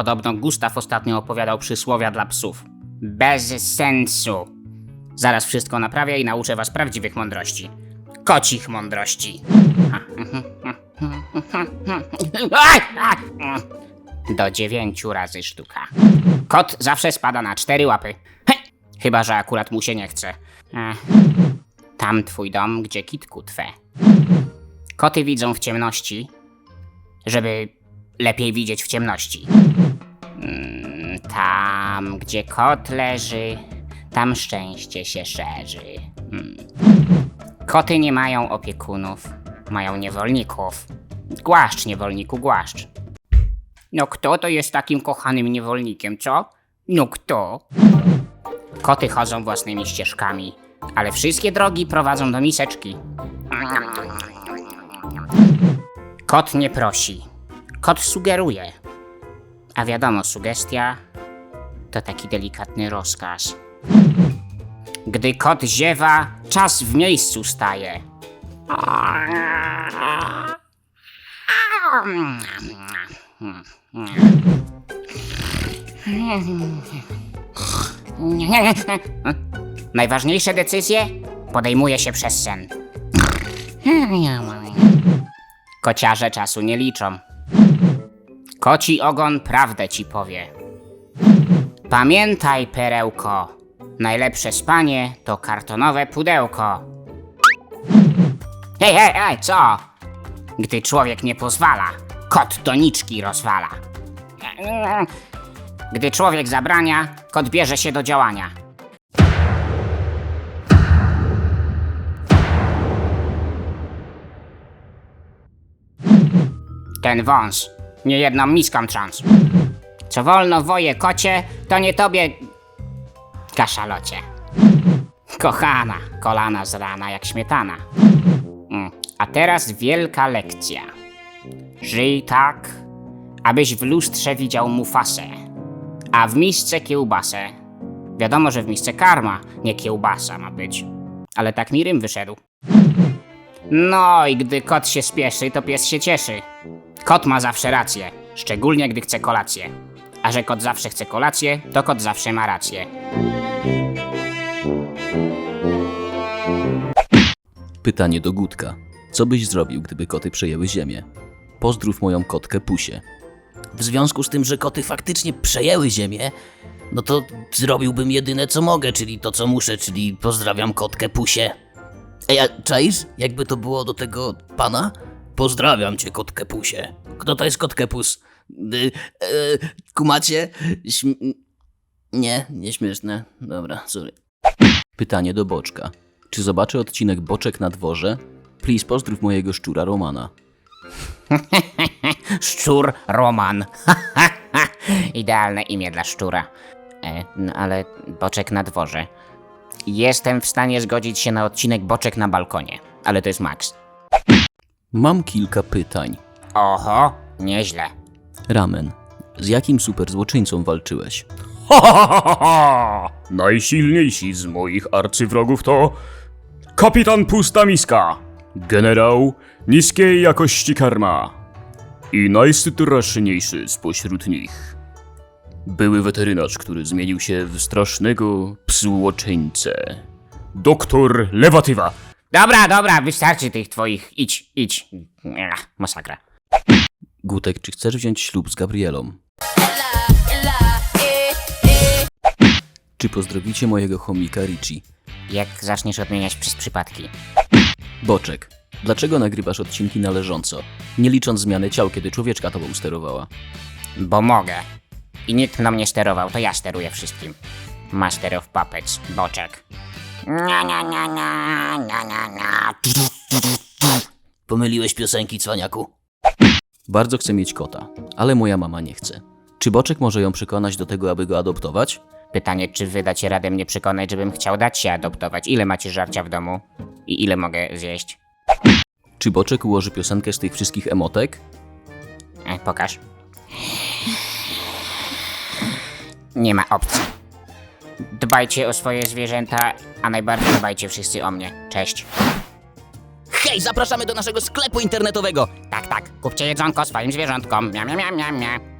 Podobno Gustaw ostatnio opowiadał przysłowia dla psów. Bez sensu. Zaraz wszystko naprawię i nauczę was prawdziwych mądrości. Kocich mądrości. Do dziewięciu razy sztuka. Kot zawsze spada na cztery łapy. Chyba, że akurat mu się nie chce. Tam twój dom, gdzie kitku twe. Koty widzą w ciemności, żeby lepiej widzieć w ciemności. Mm, Tam, gdzie kot leży, tam szczęście się szerzy. Mm. Koty nie mają opiekunów, mają niewolników. Głaszcz, niewolniku, głaszcz. No kto to jest takim kochanym niewolnikiem, co? No kto? Koty chodzą własnymi ścieżkami, ale wszystkie drogi prowadzą do miseczki. Kot nie prosi. Kot sugeruje. A wiadomo, sugestia to taki delikatny rozkaz. Gdy kot ziewa, czas w miejscu staje. Najważniejsze decyzje podejmuje się przez sen. Kociarze czasu nie liczą. Koci ogon prawdę ci powie. Pamiętaj, perełko, najlepsze spanie to kartonowe pudełko. Hej, hej, hej, co? Gdy człowiek nie pozwala, kot doniczki rozwala. Gdy człowiek zabrania, kot bierze się do działania. Ten wąs nie jedną miską trząs. Co wolno woje kocie, to nie tobie kaszalocie. Kochana, kolana z rana jak śmietana. Mm, A teraz wielka lekcja. Żyj tak, abyś w lustrze widział mufasę, a w misce kiełbasę. Wiadomo, że w misce karma, nie kiełbasa ma być. Ale tak mi rym wyszedł. No i gdy kot się spieszy, to pies się cieszy. Kot ma zawsze rację, szczególnie gdy chce kolację. A że kot zawsze chce kolację, to kot zawsze ma rację. Pytanie do Gutka. Co byś zrobił, gdyby koty przejęły ziemię? Pozdrów moją kotkę Pusię. W związku z tym, że koty faktycznie przejęły ziemię, no to zrobiłbym jedyne co mogę, czyli to co muszę, czyli pozdrawiam kotkę Pusie. Ej, a czaisz? Jakby to było do tego pana? Pozdrawiam cię, kotkę Pusie. Kto to jest kotkę Pus? Y, e, kumacie? Śm... Nie, nieśmieszne. Dobra, sorry. Pytanie do Boczka. Czy zobaczę odcinek Boczek na dworze? Please pozdrów mojego szczura Romana. Szczur Roman. Idealne imię dla szczura. E, no ale boczek na dworze. Jestem w stanie zgodzić się na odcinek boczek na balkonie, ale to jest maks. Mam kilka pytań. Oho, nieźle. Ramen. Z jakim superzłoczyńcą walczyłeś? Najsilniejsi z moich arcywrogów to kapitan Pusta Miska, generał niskiej jakości karma i najstraszniejszy spośród nich. Były weterynarz, który zmienił się w strasznego psułoczyńcę. Doktor Lewatywa. Dobra, dobra, wystarczy tych twoich. Idź, idź. Ech, masakra. Gutek, czy chcesz wziąć ślub z Gabrielą? Czy pozdrowicie mojego chomika Richie? Jak zaczniesz odmieniać przez przypadki. Boczek. Dlaczego nagrywasz odcinki na leżąco? Nie licząc zmiany ciał, kiedy człowieczka tobą sterowała. Bo mogę. I nikt mną nie sterował, to ja steruję wszystkim. Master of Puppets, boczek. Nia, nia, nia, nia, nia, nia, nia. Pomyliłeś piosenki, cwaniaku. Bardzo chcę mieć kota, ale moja mama nie chce. Czy Boczek może ją przekonać do tego, aby go adoptować? Pytanie, czy wy dacie radę mnie przekonać, żebym chciał dać się adoptować? Ile macie żarcia w domu? I ile mogę zjeść? Czy Boczek ułoży piosenkę z tych wszystkich emotek? E, pokaż. Nie ma opcji. Dbajcie o swoje zwierzęta, a najbardziej dbajcie wszyscy o mnie. Cześć. Hej, zapraszamy do naszego sklepu internetowego. Tak, tak. Kupcie jedzonko swoim zwierzątkom. Mia, mia, mia, mia, mia.